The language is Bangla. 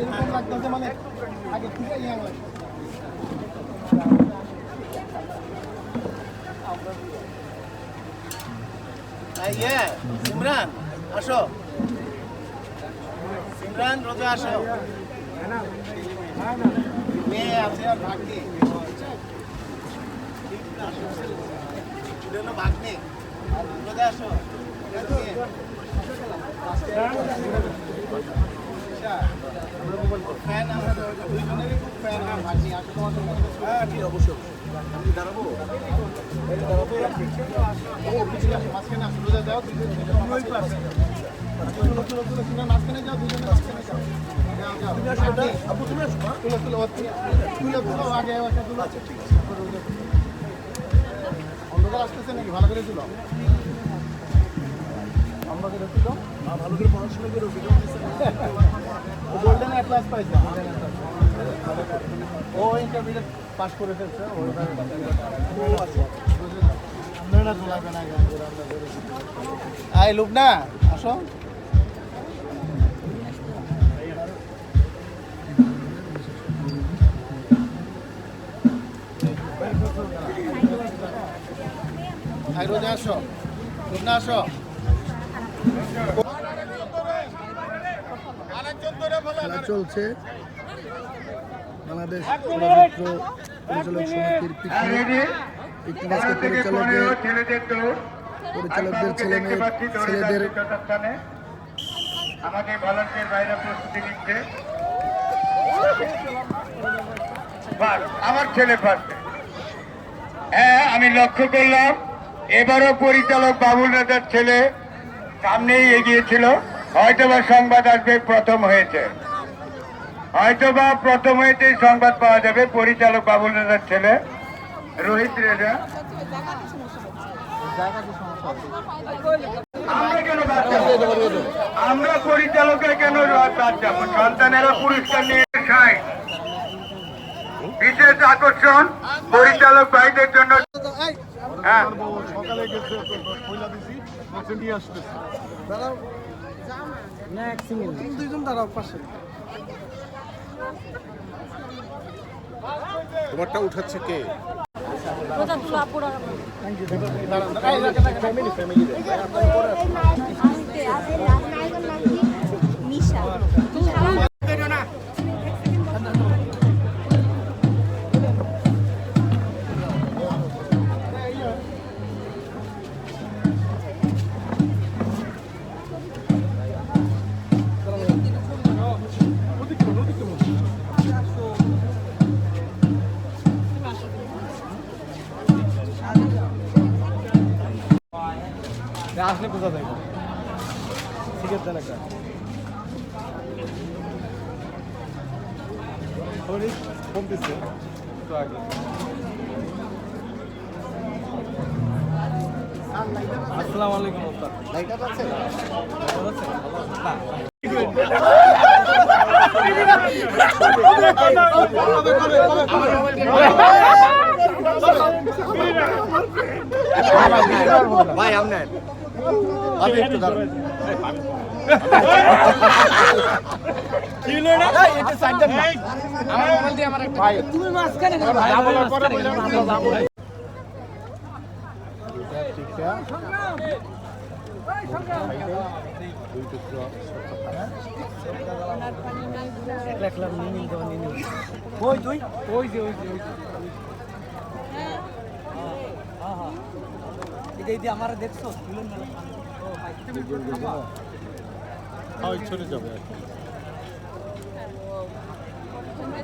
এরকম লাগতেছে মানে ইয়াং সিমরান আসো। সিমরান রোজা আসো। মেয়ে আছে আর ভাগ্নি। ভাগ্নি রোজা আসো। মাঝখানে যাও দুজনে মাঝখানে যাও আপু তুমি তুলো তুলো তুলো তুলো আগে আছে ঠিক আছে নাকি? ভালো করে তুলো। করে তুলো ভালো আসো। আসো। আসো। খেলা চলছে। বাংলাদেশ পরিচালক সমিতির পরিচালকদের ছেলেদের আমাদের ভলান্টিয়ার ভাইরা প্রস্তুতি নিচ্ছে। আমার ছেলে হ্যাঁ আমি লক্ষ্য করলাম এবারও পরিচালক বাবুল রাজার ছেলে সামনেই এগিয়েছিল হয়তোবা সংবাদ আসবে, প্রথম হয়েছে। হয়তোবা প্রথম হয়েছে সংবাদ পাওয়া যাবে, পরিচালক বাবুল রাজার ছেলে। রোহিত রেজা। আমরা পরিচালকের কেন বাদ যাব? সন্তানেরা পুরস্কার নিয়ে খায় বিশেষ আকর্ষণ পরিচালক ভাইদের জন্য। হ্যাঁ সকালে গেছে পয়লা দিছি বলছে নিয়ে আসতেছে দাঁড়াও দুইজন দাঁড়াও পাশে তোমারটা উঠাচ্ছে কে তুলো আপুরা ফ্যামিলি ফ্যামিলি আসলে বোঝা যায় সিগারেট দেন একটা কম দিচ্ছে আগে। আসসালামু আলাইকুম লাইটার আছে ভাই, আপনার। আমি একটু দাঁড়ান। ওই তুই ওই যে ওই যে ওই যে। আমার দেখছ? চলে যাবে তোমরা